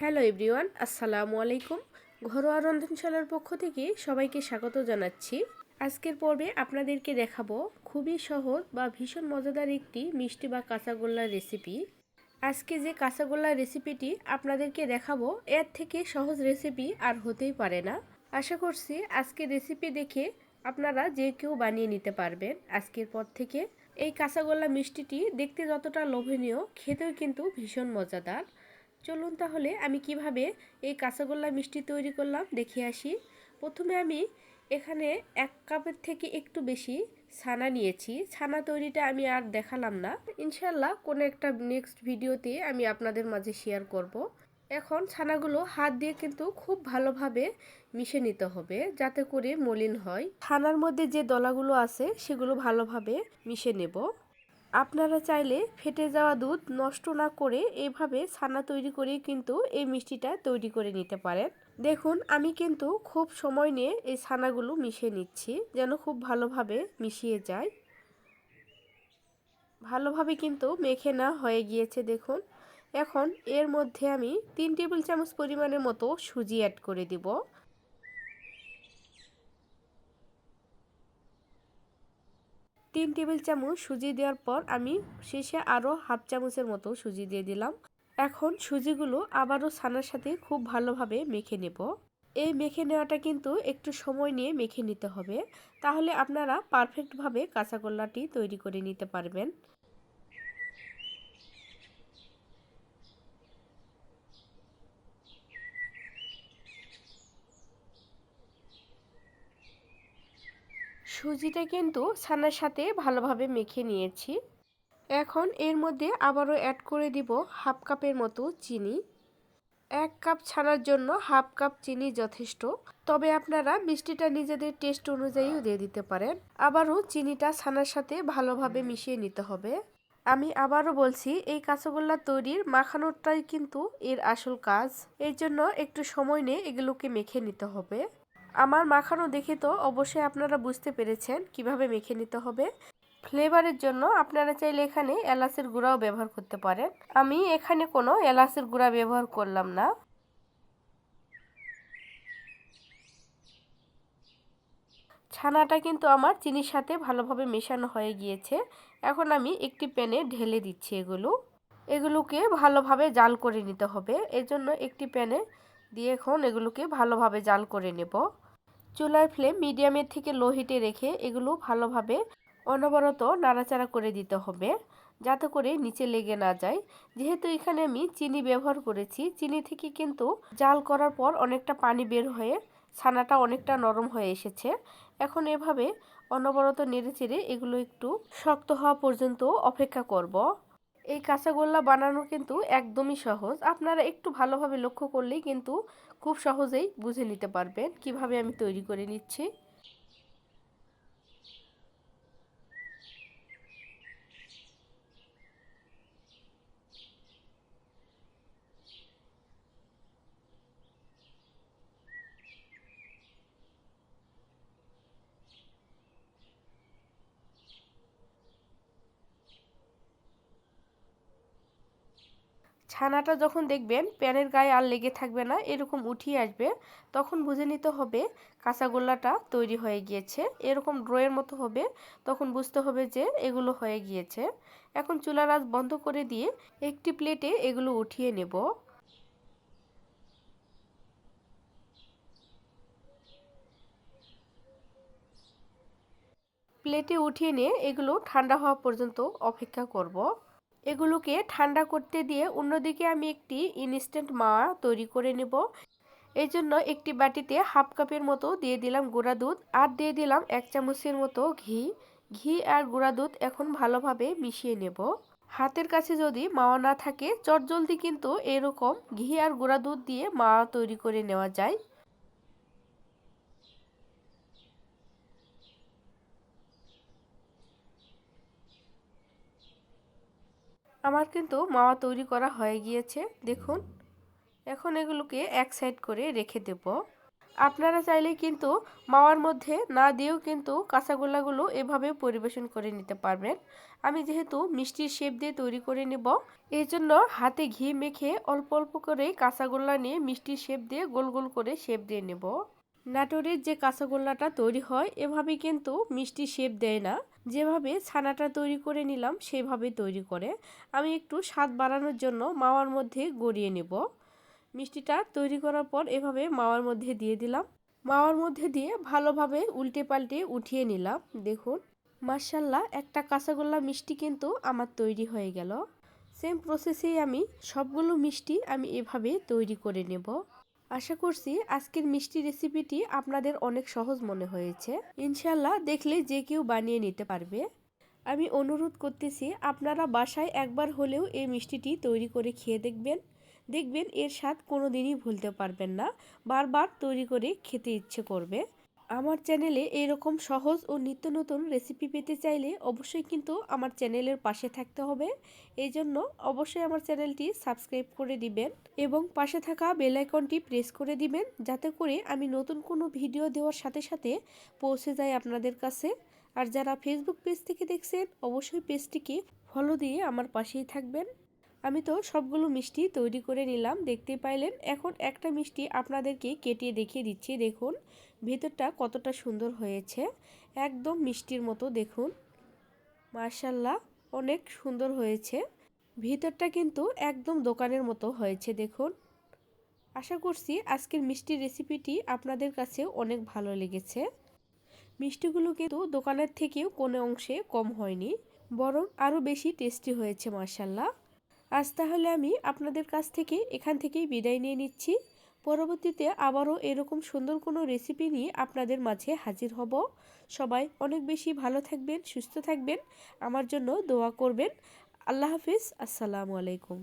Hello everyone, আসসালামু আলাইকুম। ঘরোয়া রন্ধনশালার পক্ষ থেকে সবাইকে স্বাগত জানাচ্ছি। আজকের পর্বে আপনাদেরকে দেখাবো খুবই সহজ বা ভীষণ মজাদার একটি মিষ্টি বা কাঁচাগোল্লার রেসিপি। আজকে যে কাঁচাগোল্লার রেসিপিটি আপনাদেরকে দেখাবো, এর থেকে সহজ রেসিপি আর হতেই পারে না। আশা করছি আজকে রেসিপি দেখে আপনারা যে কেউ বানিয়ে নিতে পারবেন। আজকের পর থেকে এই কাঁচাগোল্লা মিষ্টিটি দেখতে যতটা লোভনীয়, খেতেও কিন্তু ভীষণ মজাদার। চলুন তাহলে আমি কীভাবে এই কাঁচাগোল্লা মিষ্টি তৈরি করলাম দেখে আসি। প্রথমে আমি এখানে এক কাপের থেকে একটু বেশি ছানা নিয়েছি। ছানা তৈরিটা আমি আর দেখালাম না। ইনশাল্লাহ কোনো একটা নেক্সট ভিডিওতে আমি আপনাদের মাঝে শেয়ার করব। এখন ছানাগুলো হাত দিয়ে কিন্তু খুব ভালোভাবে মিশে নিতে হবে যাতে করে মলিন হয়। ছানার মধ্যে যে দলাগুলো আছে সেগুলো ভালোভাবে মিশে নেব। আপনারা চাইলে ফেটে যাওয়া দুধ নষ্ট না করে এইভাবে ছানা তৈরি করে কিন্তু এই মিষ্টিটা তৈরি করে নিতে পারেন। দেখুন, আমি কিন্তু খুব সময় নিয়ে এই ছানাগুলো মিশিয়ে নিচ্ছি, যেন খুব ভালোভাবে মিশিয়ে যায়। ভালোভাবে কিন্তু মেখে না হয়ে গিয়েছে, দেখুন। এখন এর মধ্যে আমি তিন টেবিল চামচ পরিমাণের মতো সুজি অ্যাড করে দিব। তিন টেবিল চামচ সুজি দেওয়ার পর আমি শেষে আরও হাফ চামচের মতো সুজি দিয়ে দিলাম। এখন সুজিগুলো আবারও ছানার সাথে খুব ভালোভাবে মেখে নেব। এই মেখে নেওয়াটা কিন্তু একটু সময় নিয়ে মেখে নিতে হবে। তাহলে আপনারা পারফেক্টভাবে কাঁচাগোল্লাটি তৈরি করে নিতে পারবেন। সুজিটা কিন্তু ছানার সাথে ভালোভাবে মেখে নিয়েছি। এখন এর মধ্যে আবারও অ্যাড করে দিব হাফ কাপের মতো চিনি। এক কাপ ছানার জন্য হাফ কাপ চিনি যথেষ্ট। তবে আপনারা মিষ্টিটা নিজেদের টেস্ট অনুযায়ীও দিয়ে দিতে পারেন। আবারও চিনিটা ছানার সাথে ভালোভাবে মিশিয়ে নিতে হবে। আমি আবারও বলছি, এই কাঁচাগোল্লা তৈরির মাখানোটাই কিন্তু এর আসল কাজ। এই জন্য একটু সময় নিয়ে এগুলোকে মেখে নিতে হবে। আমার মাখানো দেখে তো অবশ্যই আপনারা বুঝতে পেরেছেন কীভাবে মেখে নিতে হবে। ফ্লেভারের জন্য আপনারা চাইলে এখানে এলাচের গুঁড়াও ব্যবহার করতে পারেন। আমি এখানে কোনো এলাচের গুঁড়া ব্যবহার করলাম না। ছানাটা কিন্তু আমার চিনির সাথে ভালোভাবে মেশানো হয়ে গিয়েছে। এখন আমি একটি প্যানে ঢেলে দিচ্ছি এগুলো। এগুলোকে ভালোভাবে জাল করে নিতে হবে। এজন্য একটি প্যানে দিয়ে এখন এগুলোকে ভালোভাবে জাল করে নেব। চুলার ফ্লেম মিডিয়ামের থেকে লো হিটে রেখে এগুলো ভালোভাবে অনবরত নাড়াচাড়া করে দিতে হবে, যাতে করে নিচে লেগে না যায় যেহেতু এখানে আমি চিনি ব্যবহার করেছি, চিনি থেকে কিন্তু জাল করার পর অনেকটা পানি বের হয়ে ছানাটা অনেকটা নরম হয়ে এসেছে এখন এভাবে অনবরত নেড়ে চেড়ে এগুলো একটু শক্ত হওয়া পর্যন্ত অপেক্ষা করব। এই কাঁচাগোল্লা বানানো কিন্তু একদমই সহজ। আপনারা একটু ভালোভাবে লক্ষ্য করলেই কিন্তু খুব সহজেই বুঝে নিতে পারবেন কীভাবে আমি তৈরি করে নিচ্ছি। ছানাটা যখন দেখবেন প্যানের গায়ে আর লেগে থাকবে না, এরকম উঠিয়ে আসবে, তখন বুঝে নিতে হবে কাঁচাগোল্লাটা তৈরি হয়ে গিয়েছে। এরকম ড্রয়ের মতো হবে, তখন বুঝতে হবে যে এগুলো হয়ে গিয়েছে। এখন চুলার আঁচ বন্ধ করে দিয়ে একটি প্লেটে এগুলো উঠিয়ে নেব। প্লেটে উঠিয়ে নিয়ে এগুলো ঠান্ডা হওয়া পর্যন্ত অপেক্ষা করব। এগুলোকে ঠান্ডা করতে দিয়ে অন্যদিকে আমি একটি ইনস্ট্যান্ট মাওয়া তৈরি করে নেব। এই জন্য একটি বাটিতে হাফ কাপের মতো দিয়ে দিলাম গুঁড়া দুধ আর দিয়ে দিলাম এক চামচের মতো ঘি। ঘি আর গুঁড়া দুধ এখন ভালোভাবে মিশিয়ে নেব। হাতের কাছে যদি মাওয়া না থাকে, চটজলদি কিন্তু এরকম ঘি আর গুঁড়া দুধ দিয়ে মাওয়া তৈরি করে নেওয়া যায়। আমার কিন্তু মাওয়া তৈরি করা হয়ে গিয়েছে, দেখুন। এখন এগুলোকে এক সাইড করে রেখে দেব। আপনারা চাইলে কিন্তু মাওয়ার মধ্যে না দিয়েও কিন্তু কাঁচাগোল্লাগুলো এভাবে পরিবেশন করে নিতে পারবেন। আমি যেহেতু মিষ্টির শেপ দিয়ে তৈরি করে নেব, এই জন্য হাতে ঘি মেখে অল্প অল্প করে কাঁচাগোল্লা নিয়ে মিষ্টির শেপ দিয়ে গোল গোল করে শেপ দিয়ে নেব। নাটোরের যে কাঁচাগোল্লাটা তৈরি হয়, এভাবে কিন্তু মিষ্টি শেপ দেয় না। যেভাবে ছানাটা তৈরি করে নিলাম সেভাবে তৈরি করে আমি একটু স্বাদ বাড়ানোর জন্য মাওয়ার মধ্যে গড়িয়ে নেব। মিষ্টিটা তৈরি করার পর এভাবে মাওয়ার মধ্যে দিয়ে দিলাম। মাওয়ার মধ্যে দিয়ে ভালোভাবে উল্টে পাল্টে উঠিয়ে নিলাম। দেখুন মার্শাল্লাহ একটা কাঁচাগোল্লা মিষ্টি কিন্তু আমার তৈরি হয়ে গেল। সেম প্রসেসেই আমি সবগুলো মিষ্টি আমি এভাবে তৈরি করে নেব। আশা করছি আজকের মিষ্টি রেসিপিটি আপনাদের অনেক সহজ মনে হয়েছে। ইনশাল্লাহ দেখলে যে কেউ বানিয়ে নিতে পারবে। আমি অনুরোধ করতেছি, আপনারা বাসায় একবার হলেও এই মিষ্টিটি তৈরি করে খেয়ে দেখবেন। দেখবেন এর স্বাদ কোনো দিনই ভুলতে পারবেন না। বারবার তৈরি করে খেতে ইচ্ছে করবে। আমার চ্যানেলে এরকম সহজ ও নিত্য নতুন রেসিপি পেতে চাইলে অবশ্যই কিন্তু আমার চ্যানেলের পাশে থাকতে হবে। এই জন্য অবশ্যই আমার চ্যানেলটি সাবস্ক্রাইব করে দিবেন এবং পাশে থাকা বেল আইকনটি প্রেস করে দিবেন যাতে করে আমি নতুন কোনো ভিডিও দেওয়ার সাথে সাথে পৌঁছে যায় আপনাদের কাছে। আর যারা ফেসবুক পেজ থেকে দেখছেন, অবশ্যই পেজটিকে ফলো দিয়ে আমার পাশেই থাকবেন। আমি তো সবগুলো মিষ্টি তৈরি করে নিলাম, দেখতে পাইলেন। এখন একটা মিষ্টি আপনাদেরকে কেটে দেখিয়ে দিচ্ছি, দেখুন। ভেতরটা কতটা সুন্দর হয়েছে। একদম মিষ্টির মতো, দেখুন। মার্শাল্লাহ অনেক সুন্দর হয়েছে। ভিতরটা কিন্তু একদম দোকানের মতো হয়েছে, দেখুন। আশা করছি আজকের মিষ্টির রেসিপিটি আপনাদের কাছে অনেক ভালো লেগেছে। মিষ্টিগুলো কিন্তু দোকানের থেকেও কোনো অংশে কম হয়নি, বরং আরও বেশি টেস্টি হয়েছে মার্শাল্লাহ আজ তাহলে আমি আপনাদের কাছ থেকে এখান থেকেই বিদায় নিয়ে নিচ্ছি। পরবর্তীতে আবারও এরকম সুন্দর কোনো রেসিপি নিয়ে আপনাদের মাঝে হাজির হব। সবাই অনেক বেশি ভালো থাকবেন, সুস্থ থাকবেন। আমার জন্য দোয়া করবেন। আল্লাহ হাফিজ। আসসালামু আলাইকুম।